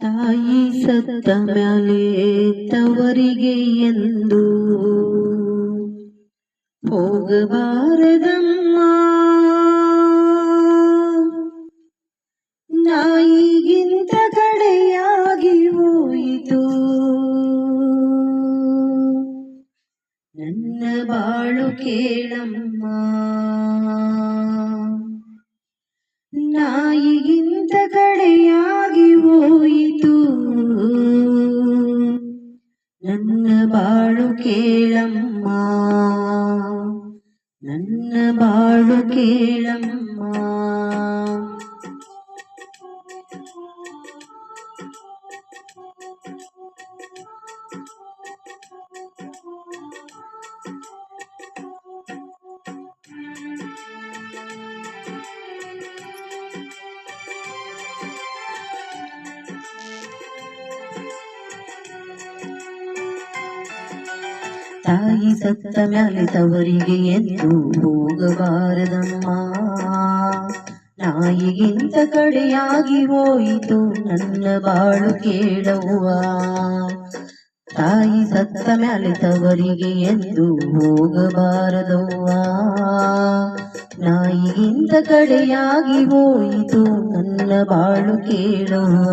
ತಾಯಿ ಸತ್ತ ಮ್ಯಾಲೆ ತವರಿಗೆ ಎಂದು. ಹೋಗಬಾರದಮ್ಮ. ನಾಯಿಗಿಂತ ಕಡೆಯಾಗಿ ಹೋಯಿತು. ನನ್ನ ಬಾಳು ಕೇಳಮ್ಮ. ನನ್ನ ಬಾಳು ಕೇಳಮ್ಮ ನನ್ನ ಬಾಳು ಕೇಳಮ್ಮ ತಾಯಿ ಸತ್ತ ಮ್ಯಾಲೆ ತವರಿಗೆ ಎಂದು ಹೋಗಬಾರದಮ್ಮ. ನಾಯಿಗಿಂತ ಕಡೆಯಾಗಿ ಹೋಯಿತು, ನನ್ನ ಬಾಳು ಕೇಳವ್ವ. ತಾಯಿ ಸತ್ತ ಮ್ಯಾಲೆ ತವರಿಗೆ ಎಂದು ಹೋಗಬಾರದವ್ವ. ನಾಯಿಗಿಂತ ಕಡೆಯಾಗಿ ಹೋಯಿತು, ನನ್ನ ಬಾಳು ಕೇಳವ್ವ.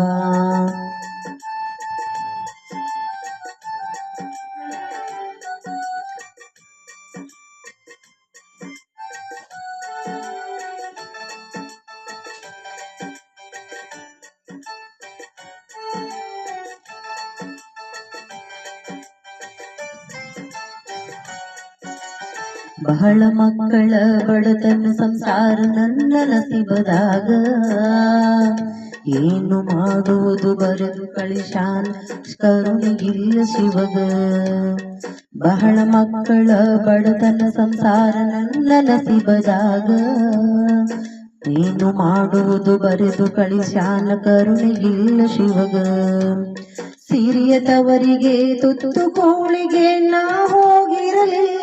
ಬಹಳ ಮಕ್ಕಳ ಬಡತನ ಸಂಸಾರ ನನ್ನ ನಸಿಬದಾಗ. ಏನು ಮಾಡುವುದು ಬರೆದು ಕಳಿಶಾನ್, ಕರುಣಿಗಿಲ್ಲ ಶಿವಗ. ಬಹಳ ಮಕ್ಕಳ ಬಡತನ ಸಂಸಾರ ನನ್ನ ನಸಿಬದಾಗ. ಏನು ಮಾಡುವುದು ಬರೆದು ಕಳಿಶಾನ, ಕರುಣಿಗಿಲ್ಲ ಶಿವಗ. ಸಿರಿಯ ತವರಿಗೆ ತುತ್ತು ಕೋಳಿಗೆ ನಾ ಹೋಗಿರಲಿಲ್ಲ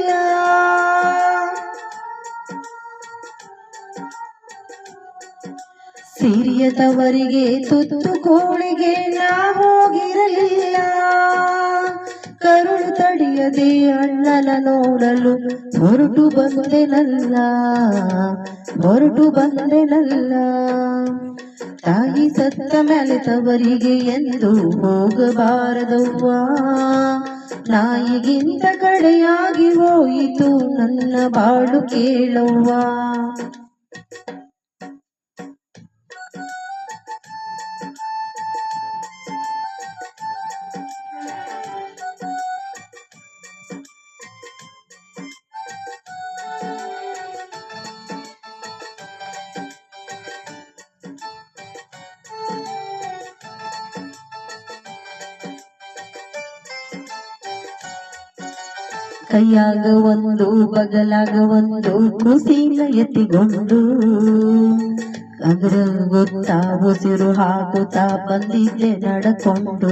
ಸಿರಿಯ ತವರಿಗೆ ತುತ್ತು ಕೋಳಿಗೆ ನಾ ಹೋಗಿರಲಿಲ್ಲ. ಕರುಳು ತಡೆಯದೆ ಅಣ್ಣನ ನೋಡಲು ಹೊರಟು ಬಂದೆನಲ್ಲ ಹೊರಟು ಬಂದೆನಲ್ಲ. ತಾಯಿ ಸತ್ತ ಮೇಲೆ ತವರಿಗೆ ಎಂದು ಹೋಗಬಾರದವ್ವ. ನಾಯಿಗಿಂತ ಕಡೆಯಾಗಿ ಹೋಯಿತು ನನ್ನ ಬಾಳು ಕೇಳವ್ವ. ಕೈಯಾಗ ಒಂದು ಬಗಲಾಗ ಒಂದು ಕುಸಿಲ ಎತ್ತಿಗೊಂಡು. ಗೊತ್ತಾ, ಉಸಿರು ಹಾಕುತ್ತಾ ಬಂದಿದ್ದೆ ನಡಕೊಂಡು.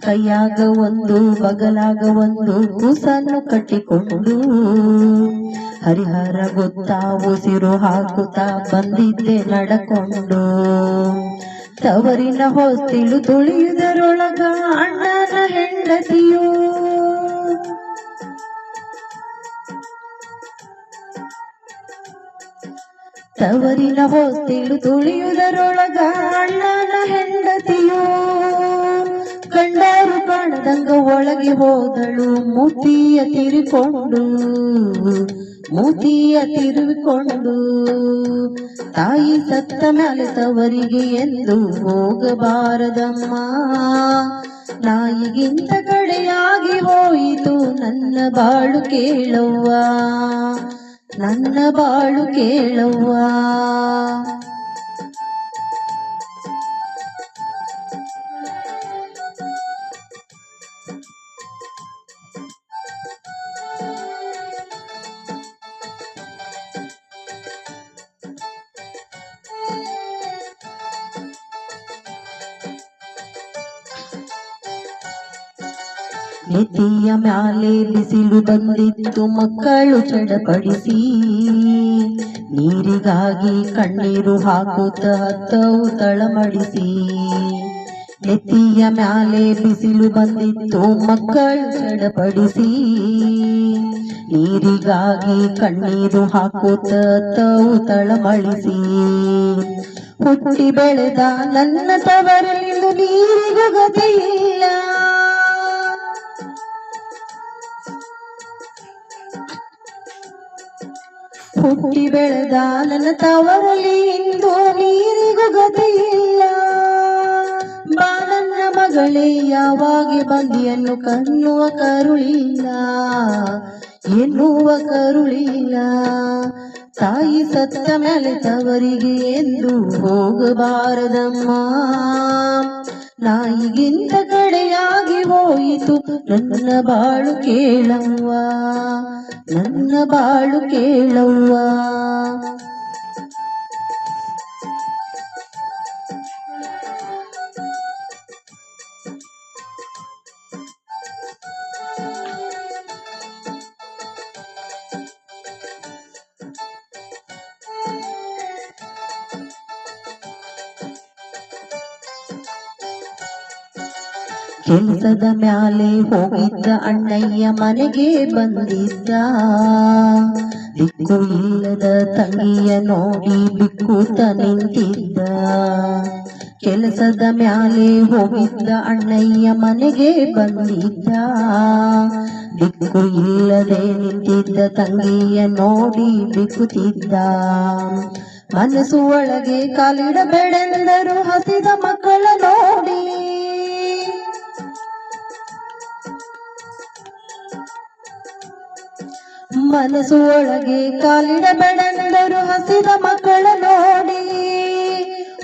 ಕೈಯಾಗ ಒಂದು, ಬಗಲಾಗ ಒಂದು, ಕೂಸನ್ನು ಕಟ್ಟಿಕೊಂಡು. ಹರಿಹರ ಗೊತ್ತಾ, ಉಸಿರು ಹಾಕುತ್ತಾ ಬಂದಿದ್ದೆ ನಡಕೊಂಡು. ತವರಿನ ಹೊಸ್ತಿಲು ತುಳಿಯುವುದರೊಳಗ ಅಣ್ಣನ ಹೆಂಡತಿಯೂ ತವರಿನ ಹೊಸ್ತಿಳು ತುಳಿಯುವುದರೊಳಗ ಅಣ್ಣನ ಹೆಂಡತಿಯು ಕಂಡಾರು ಕಾಣದಂಗ ಒಳಗೆ ಹೋದಳು. ಮೂತಿಯ ತಿರುಕೊಂಡು, ಮೂತಿಯ ತಿರುವಿಕೊಂಡು, ತಾಯಿ ಸತ್ತ ಮೇಲೆ ತವರಿಗೆ ಎಂದು ಹೋಗಬಾರದಮ್ಮ. ನಾಯಿಗಿಂತ ಕಡೆಯಾಗಿ ಹೋಯಿತು ನನ್ನ ಬಾಳು ಕೇಳವ್ವ. ನನ್ನ ಬಾಳು ಕೇಳವ್ವ? ನೆತ್ತಿಯ ಮ್ಯಾಲೆ ಬಿಸಿಲು ಬಂದಿತ್ತು, ಮಕ್ಕಳು ಚಡಪಡಿಸಿ. ನೀರಿಗಾಗಿ ಕಣ್ಣೀರು ಹಾಕುತ್ತ ಹತ್ತವು ತಳಮಡಿಸಿ. ನೆತ್ತಿಯ ಮ್ಯಾಲೆ ಬಿಸಿಲು ಬಂದಿತ್ತು, ಮಕ್ಕಳು ಚಡಪಡಿಸಿ. ನೀರಿಗಾಗಿ ಕಣ್ಣೀರು ಹಾಕುತ್ತ ತವು ತಳಮಳಿಸಿ ಹುಟ್ಟಿ ಬೆಳೆದ ನನ್ನ ತವರಲ್ಲಿ ನೀರಿಗೂ ಹುಟ್ಟಿ ಬೆಳೆದ ನನ್ನ ತವರಲ್ಲಿ ಇಂದು ನೀರಿಗೂ ಗತಿ ಇಲ್ಲ ಬಾ ನನ್ನ ಮಗಳೇ, ಯಾವಾಗ ಬಂದಿಯನ್ನು ಕಣ್ಣುವ ಕರುಳಿಲ್ಲ. ಎನ್ನುವ ಕರುಳಿಲ್ಲ. ತಾಯಿ ಸತ್ತ ಮೇಲೆ ತವರಿಗೆ ಎಂದು ಹೋಗಬಾರದಮ್ಮ. ನಾಯಿಗಿಂತ ಕಡೆಯಾಗಿ ಹೋಯಿತು. ನನ್ನ ಬಾಳು ಕೇಳವ್ವ ನನ್ನ ಬಾಳು ಕೇಳವ್ವ. ಕೆಲಸದ ಮ್ಯಾಲೆ ಹೋಗಿದ್ದ ಅಣ್ಣಯ್ಯ ಮನೆಗೆ ಬಂದಿದ್ದ. ದಿಕ್ಕು ಇಲ್ಲದ ತಂಗಿಯ ನೋಡಿ ಬಿಕ್ಕುತ್ತ ನಿಂತಿದ್ದ. ಕೆಲಸದ ಮ್ಯಾಲೆ ಹೋಗಿದ್ದ ಅಣ್ಣಯ್ಯ ಮನೆಗೆ ಬಂದಿದ್ದ. ದಿಕ್ಕು ಇಲ್ಲದೆ ನಿಂತಿದ್ದ ತಂಗಿಯ ನೋಡಿ ಬಿಕ್ಕುತ್ತಿದ್ದ. ಮನಸ್ಸು ಒಳಗೆ ಕಾಲಿಡಬೇಡೆಂದರು ಹಸಿದ ಮಕ್ಕಳ ನೋಡಿ ಮನಸ್ಸು ಒಳಗೆ ಕಾಲಿಡಬೇಡೆಂದರು ಹಸಿದ ಮಕ್ಕಳ ನೋಡಿ.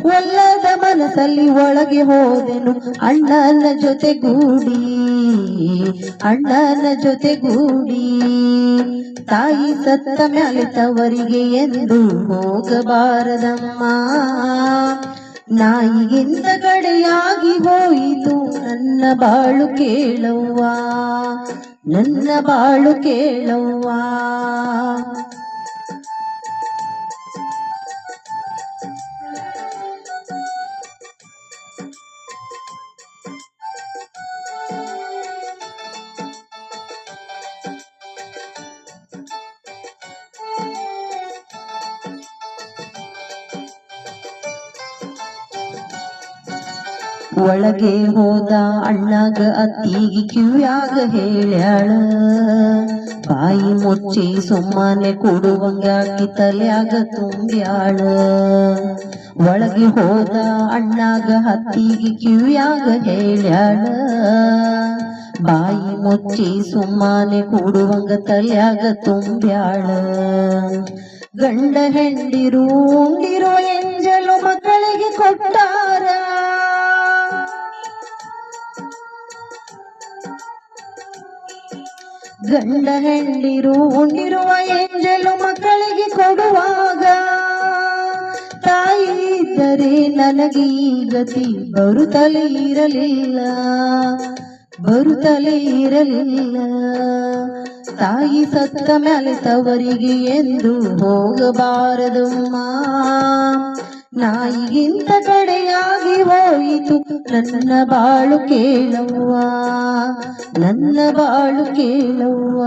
ಒಲ್ಲದ ಮನಸ್ಸಲ್ಲಿ ಒಳಗೆ ಹೋದೆನು ಅಣ್ಣನ ಜೊತೆಗೂಡಿ ಅಣ್ಣನ ಜೊತೆಗೂಡಿ ತಾಯಿ ಸತ್ತ ಮ್ಯಾಲೆ ತವರಿಗೆ ಎಂದು ಹೋಗಬಾರದಮ್ಮ. ನಾಯಿಗಿಂತ ಕಡೆಯಾಗಿ ಹೋಯಿತು. ನನ್ನ ಬಾಳು ಕೇಳವ್ವ. ನನ್ನ ಬಾಳು ಕೇಳವ್ವ. ಒಳಗೆ ಹೋದ ಅಣ್ಣಗ ಅತ್ತಿಗೆ ಕಿವ್ಯಾಗ ಹೇಳ್ಯಾಳ, ಬಾಯಿ ಮುಚ್ಚಿ ಸುಮ್ಮನೆ ಕೊಡುವಂಗಾಗಿ ತಲೆಯಾಗ ತುಂಬ್ಯಾಳ. ಒಳಗೆ ಹೋದ ಅಣ್ಣಾಗ ಹತ್ತಿಗೆ ಕಿವ್ಯಾಗ ಹೇಳ್ಯಾಳ, ಬಾಯಿ ಮುಚ್ಚಿ ಸುಮ್ಮನೆ ಕೊಡುವಂಗ ತಲ್ಯಾಗ ತುಂಬ್ಯಾಳ. ಗಂಡ ಹೆಂಡಿರು ಉಂಡಿರೋ ಎಂಜಲು ಮಕ್ಕಳಿಗೆ ಕೊಟ್ಟಾರ ಗಂಡ ಹೆಂಡಿರು ಉಂಡಿರುವ ಎಂಜಲು ಮಕ್ಕಳಿಗೆ ಕೊಡುವಾಗ ತಾಯಿ ಇದ್ದರೆ ನನಗೆ ಗತಿ ಬರುತ್ತಲೇ ಇರಲಿಲ್ಲ ಬರುತ್ತಲೇ ಇರಲಿಲ್ಲ. ತಾಯಿ ಸತ್ತ ಮೇಲೆ ತವರಿಗೆ ಎಂದು ಹೋಗಬಾರದಮ್ಮ. ನಾಯಿಗಿಂತ ಕಡೆಯಾಗಿ ಹೋಯಿತು ನನ್ನ ಬಾಳು ಕೇಳವ್ವ, ನನ್ನ ಬಾಳು ಕೇಳವ್ವ.